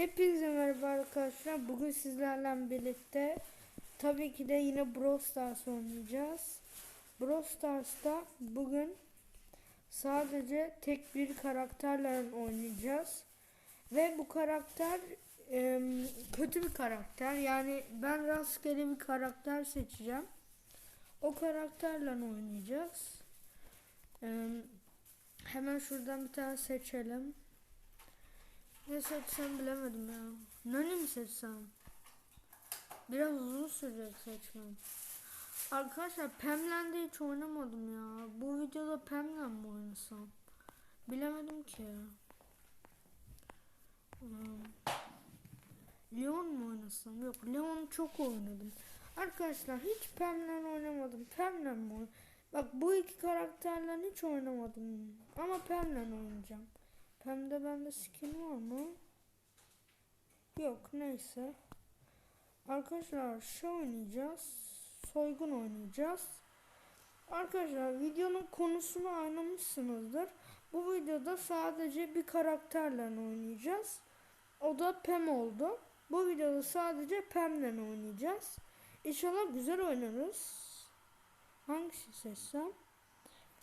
Hepinize merhaba arkadaşlar. Bugün sizlerle birlikte tabii ki de yine Brawl Stars oynayacağız. Brawl Stars'ta bugün sadece tek bir karakterle oynayacağız. Ve bu karakter em, kötü bir karakter. Yani ben rastgele bir karakter seçeceğim. O karakterle oynayacağız. Em, hemen şuradan bir tane seçelim. Ne seçsem bilemedim ya. Nani mi seçsem? Biraz uzun sürecek seçmem. Arkadaşlar Pam'le de hiç oynamadım ya. Bu videoda Pam'le mi oynasam? Bilemedim ki. Hmm. Leon mu oynasam? Yok Leon çok oynadım. Arkadaşlar hiç Pam'le oynamadım. Pam'le mi Bak bu iki karakterle hiç oynamadım. Ama Pam'le oynayacağım. Pem'de bende skin var mı? Yok neyse. Arkadaşlar şey oynayacağız. Soygun oynayacağız. Arkadaşlar videonun konusunu anlamışsınızdır. Bu videoda sadece bir karakterle oynayacağız. O da Pem oldu. Bu videoda sadece Pem'le oynayacağız. İnşallah güzel oynarız. Hangisi seçsem?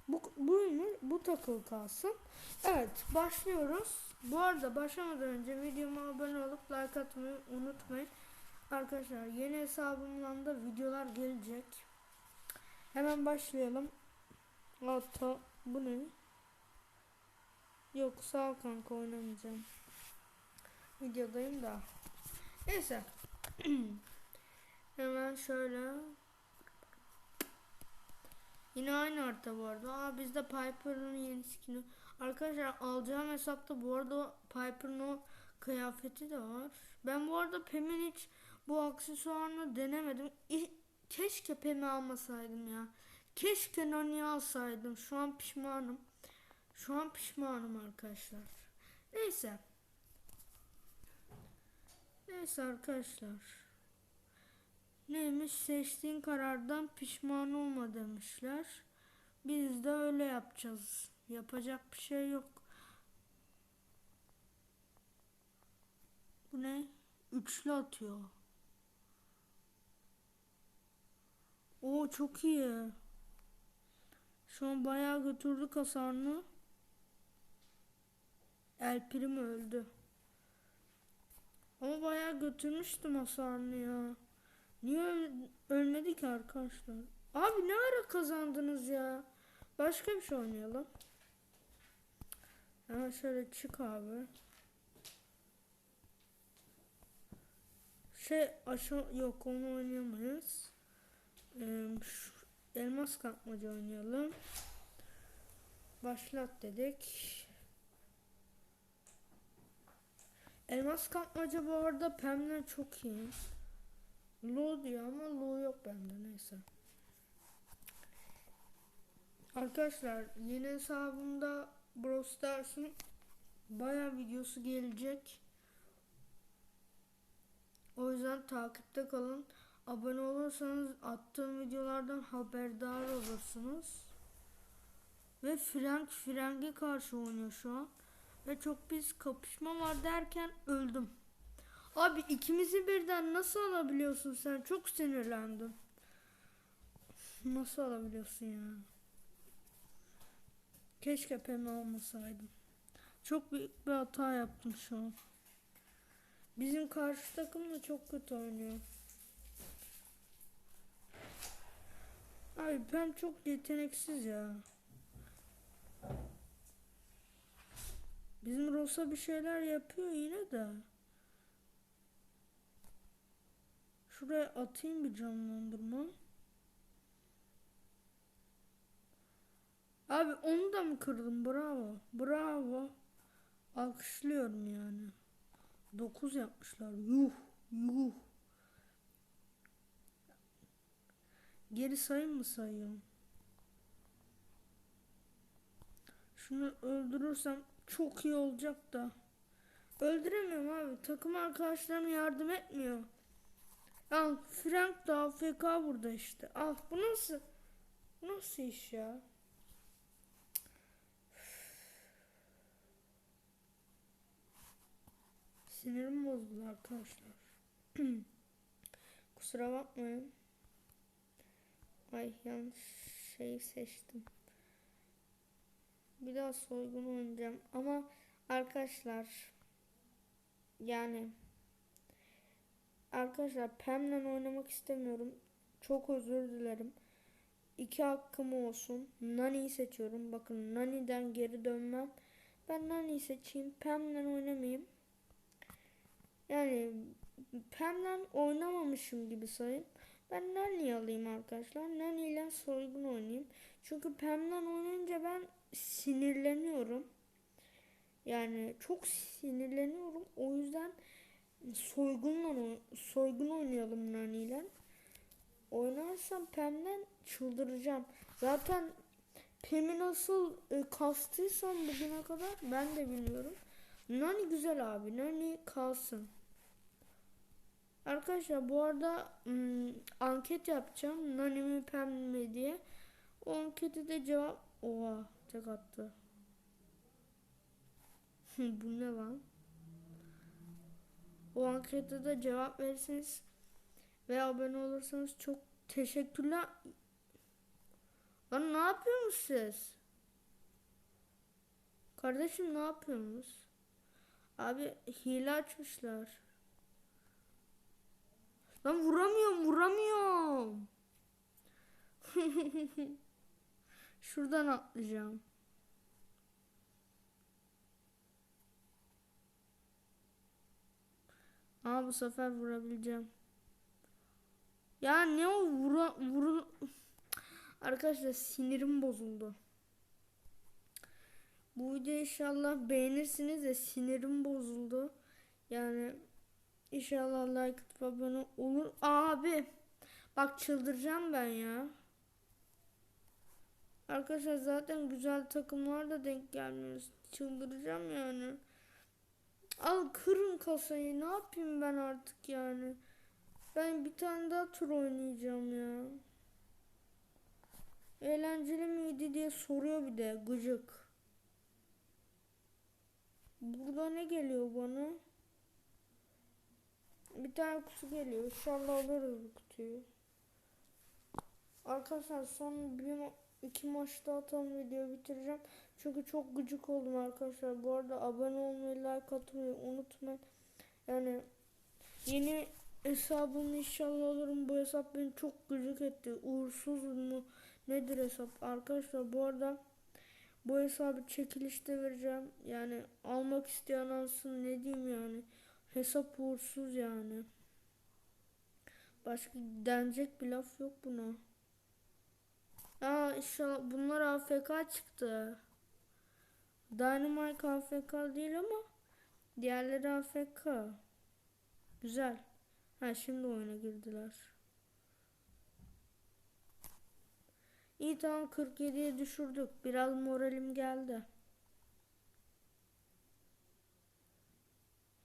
Bu, buymuş, bu takılı kalsın. Evet başlıyoruz. Bu arada başlamadan önce videoma abone olup like atmayı unutmayın. Arkadaşlar yeni hesabımdan da videolar gelecek. Hemen başlayalım. Hatta bu ne? Yok sağ kanka oynamayacağım. Videodayım da. Neyse. Hemen şöyle Yine aynı harita bu arada. Aa bizde Piper'ın yeni skin'i. Arkadaşlar alacağım hesapta bu arada Piper'ın o kıyafeti de var. Ben bu arada Pem'in hiç bu aksesuarını denemedim. Keşke Pem'i almasaydım ya. Keşke Nani'yi alsaydım. Şu an pişmanım. Şu an pişmanım arkadaşlar. Neyse. Neyse arkadaşlar. Neymiş seçtiğin karardan pişman olma demişler. Biz de öyle yapacağız. Yapacak bir şey yok. Bu ne? Üçlü atıyor. Oo çok iyi. Şu an bayağı götürdük hasarını. El öldü. Ama bayağı götürmüştüm hasarını ya. Niye öl- ölmedi ki arkadaşlar? Abi ne ara kazandınız ya? Başka bir şey oynayalım. Hemen şöyle çık abi. Şey aşağı yok onu oynayamayız. Ee, şu elmas kapmaca oynayalım. Başlat dedik. Elmas kapmaca bu arada Pem'le çok iyi. Lu diyor ama Lu yok bende neyse. Arkadaşlar yeni hesabımda Brawl Stars'ın baya videosu gelecek. O yüzden takipte kalın. Abone olursanız attığım videolardan haberdar olursunuz. Ve Frank Frank'e karşı oynuyor şu an. Ve çok pis kapışma var derken öldüm. Abi ikimizi birden nasıl alabiliyorsun sen? Çok sinirlendim. Nasıl alabiliyorsun ya? Keşke Pem'i almasaydım. Çok büyük bir hata yaptım şu an. Bizim karşı takım da çok kötü oynuyor. Abi Pem çok yeteneksiz ya. Bizim Rosa bir şeyler yapıyor yine de. Şuraya atayım bir canlandırma. Abi onu da mı kırdım? Bravo. Bravo. Alkışlıyorum yani. 9 yapmışlar. Yuh. Yuh. Geri sayım mı sayıyorum? Şunu öldürürsem çok iyi olacak da. Öldüremiyorum abi. Takım arkadaşlarım yardım etmiyor. Al Frank da AFK burada işte. Al bu nasıl? Nasıl iş ya? Sinirim bozuldu arkadaşlar. Kusura bakmayın. Ay yanlış şeyi seçtim. Bir daha soygun oynayacağım ama arkadaşlar yani arkadaşlar Pam'le oynamak istemiyorum. Çok özür dilerim. İki hakkım olsun. Nani'yi seçiyorum. Bakın Nani'den geri dönmem. Ben Nani'yi seçeyim. Pam'le oynamayayım. Yani Pam'le oynamamışım gibi sayın. Ben Nani'yi alayım arkadaşlar. Nani ile soygun oynayayım. Çünkü Pam'le oynayınca ben sinirleniyorum. Yani çok sinirleniyorum. O yüzden soygunla soygun oynayalım Nani ile. Oynarsam Pam'den çıldıracağım. Zaten Pam'i nasıl e, kastıysam bugüne kadar ben de bilmiyorum. Nani güzel abi. Nani kalsın. Arkadaşlar bu arada ım, anket yapacağım. Nani mi Pam mi diye. O ankete de cevap... Oha tek attı. bu ne lan? O ankete de cevap verirseniz ve abone olursanız çok teşekkürler. Lan ne yapıyorsunuz siz? Kardeşim ne yapıyorsunuz? Abi hile açmışlar. Lan vuramıyorum vuramıyorum. Şuradan atlayacağım. Aa bu sefer vurabileceğim. Ya ne o vura vurul Arkadaşlar sinirim bozuldu. Bu videoyu inşallah beğenirsiniz de sinirim bozuldu. Yani inşallah like atıp abone olur. Abi bak çıldıracağım ben ya. Arkadaşlar zaten güzel takımlar da denk gelmiyoruz. Çıldıracağım yani. Al kırın kasayı ne yapayım ben artık yani. Ben bir tane daha tur oynayacağım ya. Eğlenceli miydi diye soruyor bir de gıcık. Burada ne geliyor bana? Bir tane kutu geliyor. İnşallah alırız bu kutuyu. Arkadaşlar son bir iki maçta atalım video bitireceğim. Çünkü çok gıcık oldum arkadaşlar. Bu arada abone olmayı, like atmayı unutmayın. Yani yeni hesabım inşallah alırım. Bu hesap beni çok gıcık etti. Uğursuz mu? Nedir hesap? Arkadaşlar bu arada bu hesabı çekilişte vereceğim. Yani almak isteyen alsın ne diyeyim yani. Hesap uğursuz yani. Başka denecek bir laf yok buna. Aa inşallah bunlar AFK çıktı. Dynamite AFK değil ama diğerleri AFK. Güzel. Ha şimdi oyuna girdiler. İyi tamam 47'ye düşürdük. Biraz moralim geldi.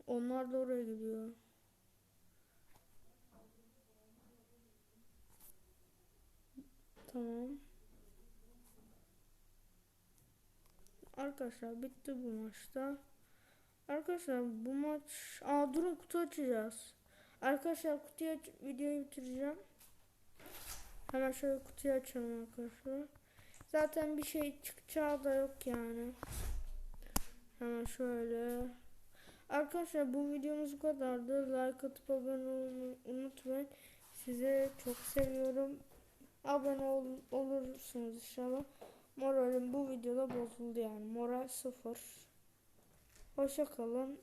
Onlar da oraya gidiyor. Tamam. Arkadaşlar bitti bu maçta. Arkadaşlar bu maç... Aa durun kutu açacağız. Arkadaşlar kutuyu aç... videoyu bitireceğim. Hemen şöyle kutuyu açalım arkadaşlar. Zaten bir şey çıkacağı da yok yani. Hemen şöyle. Arkadaşlar bu videomuz bu kadardı. Like atıp abone olmayı unutmayın. Size çok seviyorum. Abone ol, olursunuz inşallah. Moralim bu videoda bozuldu yani. Moral sıfır. Hoşça kalın.